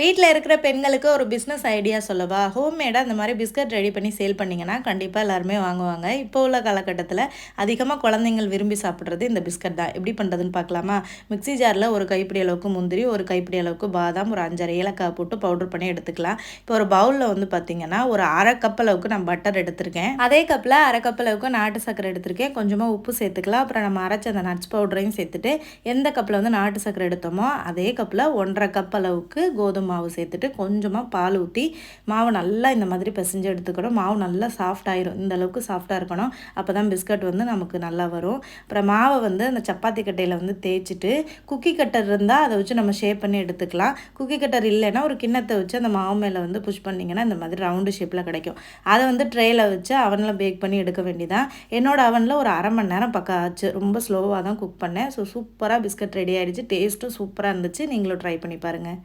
வீட்டில் இருக்கிற பெண்களுக்கு ஒரு பிஸ்னஸ் ஐடியா சொல்லவா? ஹோம்மேடாக அந்த மாதிரி பிஸ்கட் ரெடி பண்ணி சேல் பண்ணிங்கன்னா கண்டிப்பாக எல்லாருமே வாங்குவாங்க. இப்போ உள்ள காலகட்டத்தில் அதிகமாக குழந்தைங்கள் விரும்பி சாப்பிட்றது இந்த பிஸ்கட் தான். எப்படி பண்ணுறதுன்னு பார்க்கலாமா? மிக்ஸி ஜாரில் ஒரு கைப்பிடி அளவுக்கு முந்திரி ஒரு கைப்பிடி அளவுக்கு பாதாம் ஒரு அஞ்சரை ஏலக்காய் போட்டு பவுடர் பண்ணி எடுத்துக்கலாம். இப்போ ஒரு பவுலில் வந்து பார்த்திங்கன்னா ஒரு அரை கப் அளவுக்கு நான் பட்டர் எடுத்திருக்கேன். அதே கப்பில் அரை கப் அளவுக்கு நாட்டு சக்கரை எடுத்திருக்கேன். கொஞ்சமாக உப்பு சேர்த்துக்கலாம். அப்புறம் நம்ம அரைச்ச அந்த நட்ஸ் பவுடரையும் சேர்த்துட்டு எந்த கப்பில் வந்து நாட்டு சக்கரை எடுத்தோமோ அதே கப்பில் ஒன்றரை கப் அளவுக்கு கோதுமை மாவு சேர்த்துட்டு கொஞ்சமாக பால் ஊற்றி மாவு நல்லா இந்த மாதிரி பிசைஞ்சு எடுத்துக்கணும். மாவு நல்லா சாஃப்ட் ஆயிரும். இந்த அளவுக்கு சாஃப்டாக இருக்கணும். அப்போ தான் பிஸ்கட் வந்து நமக்கு நல்லா வரும். அப்புறம் மாவை வந்து அந்த சப்பாத்தி கட்டையில் வந்து தேய்ச்சிட்டு குக்கி கட்டர் இருந்தால் அதை வச்சு நம்ம ஷேப் பண்ணி எடுத்துக்கலாம். குக்கி கட்டர் இல்லைன்னா ஒரு கிண்ணத்தை வச்சு அந்த மாவு மேலே வந்து புஷ் பண்ணிங்கன்னா இந்த மாதிரி ரவுண்டு ஷேப்பில் கிடைக்கும். அதை வந்து ட்ரேயில் வச்சு அவனில் பேக் பண்ணி எடுக்க வேண்டியதான் என்னோட அவனில் ஒரு அரை மணி நேரம் பக்கம் ஆச்சு. ரொம்ப ஸ்லோவாக தான் குக் பண்ணேன். ஸோ சூப்பராக பிஸ்கட் ரெடி ஆகிடுச்சு டேஸ்ட்டும் சூப்பராக இருந்துச்சு. நீங்களும் ட்ரை பண்ணி பாருங்கள்